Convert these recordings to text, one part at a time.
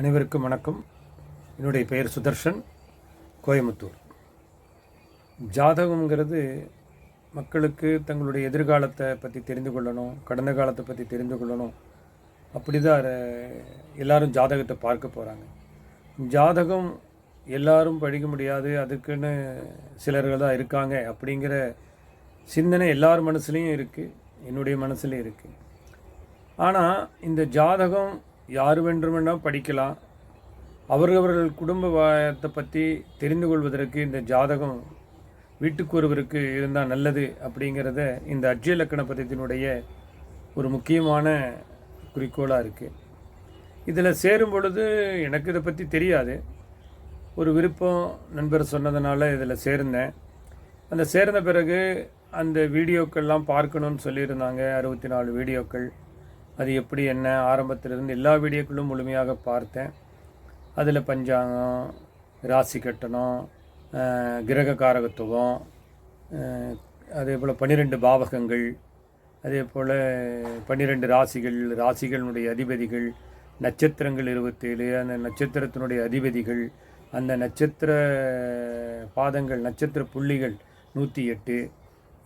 அனைவருக்கும் வணக்கம். என்னுடைய பெயர் சுதர்ஷன் கோயம்புத்தூர். ஜாதகம்ங்கிறது மக்களுக்கு தங்களுடைய எதிர்காலத்தை பற்றி தெரிந்து கொள்ளணும் கடந்த காலத்தை பற்றி தெரிந்து கொள்ளணும். அப்படி தான் எல்லாரும் ஜாதகத்தை பார்க்க போகிறாங்க ஜாதகம் எல்லாரும் படிக்க முடியாது அதுக்குன்னு சிலர்கள் தான் இருக்காங்க அப்படிங்கிற சிந்தனை எல்லார் மனசுலேயும் இருக்குது என்னுடைய மனசுலேயும் இருக்குது ஆனால் இந்த ஜாதகம் யார் வேண்டுமென்றால் படிக்கலாம். அவரவர்கள் குடும்ப வாயத்தை பற்றி தெரிந்து கொள்வதற்கு இந்த ஜாதகம் வீட்டுக்கு ஒருவருக்கு இருந்தால் நல்லது அப்படிங்கிறத இந்த அட்சய லக்கண பதத்தினுடைய ஒரு முக்கியமான குறிக்கோளாக இருக்குது இதில் சேரும் பொழுது எனக்கு இதை பற்றி தெரியாது. ஒரு விருப்பம் நண்பர் சொன்னதுனால இதில் சேர்ந்தேன். அந்த சேர்ந்த பிறகு அந்த வீடியோக்கள்லாம் பார்க்கணும்னு சொல்லியிருந்தாங்க. அறுபத்தி நாலு வீடியோக்கள். அது எப்படி என்ன ஆரம்பத்திலிருந்து எல்லா வீடியோக்களும் முழுமையாக பார்த்தேன். அதில் பஞ்சாங்கம் ராசி கட்டணம் கிரக காரகத்துவம் அதே போல் பன்னிரெண்டு பாவகங்கள் அதே போல் பன்னிரெண்டு ராசிகள் ராசிகளினுடைய அதிபதிகள் நட்சத்திரங்கள் இருபத்தேழு அந்த நட்சத்திரத்தினுடைய அதிபதிகள் அந்த நட்சத்திர பாதங்கள் நட்சத்திர புள்ளிகள் நூற்றி எட்டு.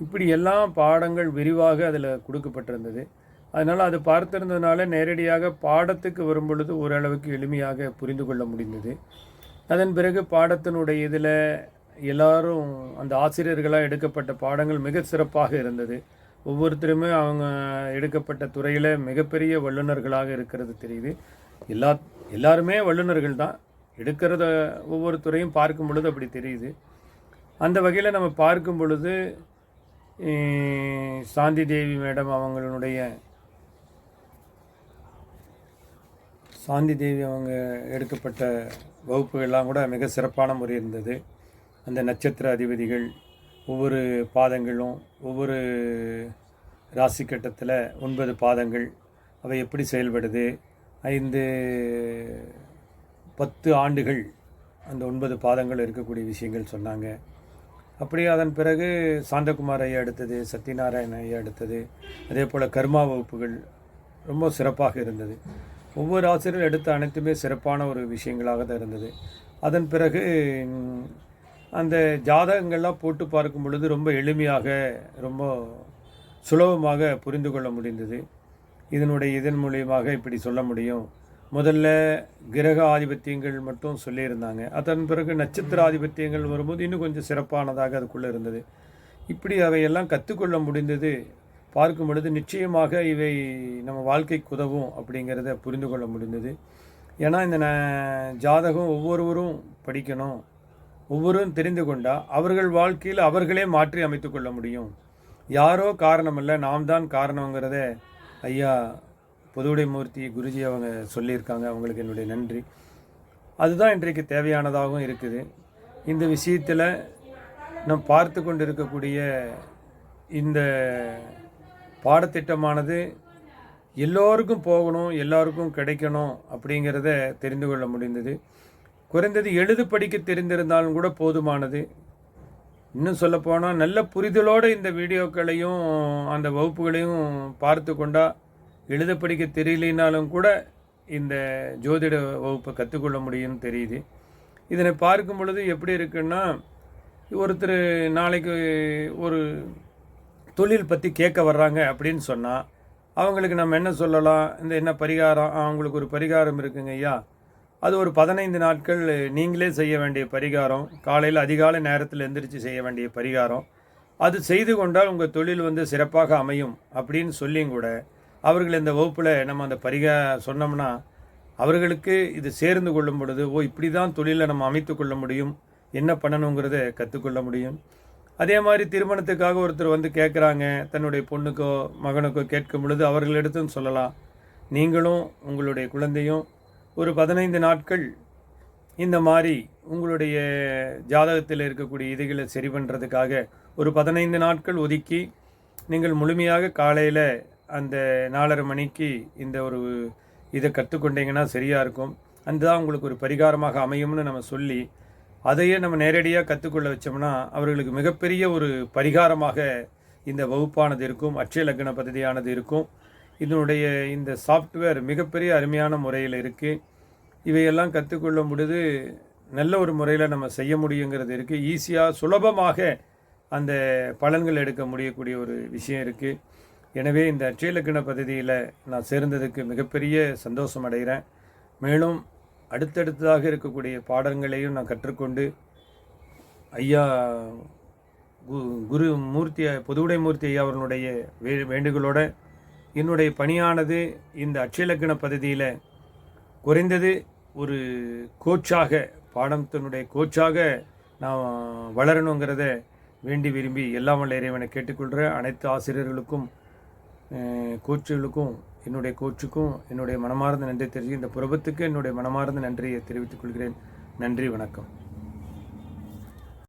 இப்படி எல்லாம் பாடங்கள் விரிவாக அதில் கொடுக்கப்பட்டிருந்தது. அதனால் அது பார்த்திருந்ததுனால நேரடியாக பாடத்துக்கு வரும்பொழுது ஓரளவுக்கு எளிமையாக புரிந்து கொள்ள முடிந்தது. அதன் பிறகு பாடத்தினுடைய இதில் எல்லாரும் அந்த ஆசிரியர்களாக எடுக்கப்பட்ட பாடங்கள் மிக சிறப்பாக இருந்தது. ஒவ்வொருத்தருமே அவங்க எடுக்கப்பட்ட துறையில் மிகப்பெரிய வல்லுநர்களாக இருக்கிறது தெரியுது. எல்லா எல்லாருமே வல்லுநர்கள் தான். எடுக்கிறத ஒவ்வொரு துறையும் பார்க்கும் பொழுது அப்படி தெரியுது. அந்த வகையில் நம்ம பார்க்கும் பொழுது சாந்தி தேவி மேடம் அவங்களுடைய சாந்தி தேவி அவங்க எடுக்கப்பட்ட வகுப்புகள்லாம் கூட மிக சிறப்பான முறை இருந்தது. அந்த நட்சத்திர அதிபதிகள் ஒவ்வொரு பாதங்களும் ஒவ்வொரு ராசி கட்டத்தில் ஒன்பது பாதங்கள் அவை எப்படி செயல்படுது? ஐந்து பத்து ஆண்டுகள் அந்த ஒன்பது பாதங்கள் இருக்கக்கூடிய விஷயங்கள் சொன்னாங்க. அப்படியே அதன் பிறகு சாந்தகுமார் ஐயா எடுத்தது சத்யநாராயண ஐயா எடுத்தது அதே போல் கர்மா வகுப்புகள் ரொம்ப சிறப்பாக இருந்தது. ஒவ்வொரு ஆசிரியர் எடுத்த அனைத்துமே சிறப்பான ஒரு விஷயங்களாக தான் இருந்தது. அதன் பிறகு அந்த ஜாதகங்கள்லாம் போட்டு பார்க்கும் பொழுது ரொம்ப எளிமையாக ரொம்ப சுலபமாக புரிந்து கொள்ள முடிந்தது. இதனுடைய இதன் மூலியமாக இப்படி சொல்ல முடியும். முதல்ல கிரக ஆதிபத்தியங்கள் மட்டும் சொல்லியிருந்தாங்க. அதன் பிறகு நட்சத்திர ஆதிபத்தியங்கள் வரும்போது இன்னும் கொஞ்சம் சிறப்பானதாக அதுக்குள்ளே இருந்தது. இப்படி அவையெல்லாம் கற்றுக்கொள்ள முடிந்தது. பார்க்கும் பொழுது நிச்சயமாக இவை நம்ம வாழ்க்கைக்கு உதவும் அப்படிங்கிறத புரிந்து கொள்ள முடிந்தது. ஏன்னா இந்த ஜாதகம் ஒவ்வொருவரும் படிக்கணும். ஒவ்வொருவரும் தெரிந்து கொண்டால் அவர்கள் வாழ்க்கையில் அவர்களே மாற்றி அமைத்து கொள்ள முடியும். யாரோ காரணம் இல்லை நாம் தான் காரணங்கிறத ஐயா புதுவுடைமூர்த்தி குருஜி அவங்க சொல்லியிருக்காங்க. அவங்களுக்கு என்னுடைய நன்றி. அதுதான் இன்றைக்கு தேவையானதாகவும் இருக்குது. இந்த விஷயத்தில் நம் பார்த்து கொண்டு இருக்கக்கூடிய இந்த பாடத்திட்டமானது எல்லோருக்கும் போகணும் எல்லோருக்கும் கிடைக்கணும் அப்படிங்கிறத தெரிந்து கொள்ள முடிந்தது. குறைந்தது எழுது படிக்க தெரிந்திருந்தாலும் கூட போதுமானது. இன்னும் சொல்லப்போனால் நல்ல புரிதலோடு இந்த வீடியோக்களையும் அந்த வகுப்புகளையும் பார்த்து கொண்டா எழுத படிக்க தெரியலினாலும் கூட இந்த ஜோதிட வகுப்பை கற்றுக்கொள்ள முடியும்னு தெரியுது. இதனை பார்க்கும் பொழுது எப்படி இருக்குன்னா ஒருத்தர் நாளைக்கு ஒரு தொழில் பற்றி கேட்க வர்றாங்க அப்படின்னு சொன்னால் அவங்களுக்கு நம்ம என்ன சொல்லலாம்? இந்த என்ன பரிகாரம்? அவங்களுக்கு ஒரு பரிகாரம் இருக்குங்க ஐயா. அது ஒரு பதினைந்து நாட்கள் நீங்களே செய்ய வேண்டிய பரிகாரம். காலையில் அதிகாலை நேரத்தில் எந்திரிச்சு செய்ய வேண்டிய பரிகாரம். அது செய்து கொண்டால் உங்கள் தொழில் வந்து சிறப்பாக அமையும் அப்படின்னு சொல்லியும் கூட அவர்கள் இந்த வகுப்பில் நம்ம அந்த பரிகா சொன்னோம்னா அவர்களுக்கு இது சேர்ந்து கொள்ளும் பொழுது ஓ இப்படி தான் தொழிலை நம்ம அமைத்து கொள்ள முடியும். என்ன பண்ணணுங்கிறத கற்றுக்கொள்ள முடியும். அதே மாதிரி திருமணத்துக்காக ஒருத்தர் வந்து கேட்குறாங்க தன்னுடைய பொண்ணுக்கோ மகனுக்கோ கேட்கும் பொழுது அவர்களிடத்தும் சொல்லலாம் நீங்களும் உங்களுடைய குழந்தையும் ஒரு பதினைந்து நாட்கள் இந்த மாதிரி உங்களுடைய ஜாதகத்தில் இருக்கக்கூடிய இதுகளை சரி பண்ணுறதுக்காக ஒரு பதினைந்து நாட்கள் ஒதுக்கி நீங்கள் முழுமையாக காலையில் அந்த நாலரை மணிக்கு இந்த ஒரு இதை கற்றுக்கொண்டீங்கன்னா சரியாக இருக்கும். அந்த தான் உங்களுக்கு ஒரு பரிகாரமாக அமையும்னு நம்ம சொல்லி அதையே நம்ம நேரடியாக கற்றுக்கொள்ள வச்சோம்னா அவர்களுக்கு மிகப்பெரிய ஒரு பரிகாரமாக இந்த வகுப்பானது இருக்கும் அட்சய லக்ன பദ്ധதியானது இருக்கும். இதனுடைய இந்த சாஃப்ட்வேர் மிகப்பெரிய அருமையான முறையில் இருக்குது இவையெல்லாம் கற்றுக்கொள்ளும் பொழுது நல்ல ஒரு முறையில் நம்ம செய்ய முடியுங்கிறது இருக்குது ஈஸியாக சுலபமாக அந்த பலன்கள் எடுக்க முடியக்கூடிய ஒரு விஷயம் இருக்குது எனவே இந்த அட்சய லக்ன பதவியில் நான் சேர்ந்ததுக்கு மிகப்பெரிய சந்தோஷம் அடைகிறேன். மேலும் அடுத்தடுத்ததாக இருக்கக்கூடிய பாடங்களையும் நான் கற்றுக்கொண்டு ஐயா கு குரு மூர்த்தி பொதுவுடை மூர்த்தி ஐயா அவர்களுடைய வே வேண்டுகோளோட என்னுடைய பணியானது இந்த அட்சயலக்கண பகுதியில் குறைந்தது ஒரு கோச்சாக பாடத்தினுடைய கோச்சாக நான் வளரணுங்கிறத வேண்டி விரும்பி எல்லாம் வல்ல இறைவனை கேட்டுக்கொள்கிற அனைத்து ஆசிரியர்களுக்கும் கோச்சுகளுக்கும் என்னுடைய கோச்சுக்கும் என்னுடைய மனமார்ந்த நன்றி தெரிஞ்சு இந்த புரபத்துக்கு என்னுடைய மனமார்ந்த நன்றியை தெரிவித்துக் கொள்கிறேன். நன்றி வணக்கம்.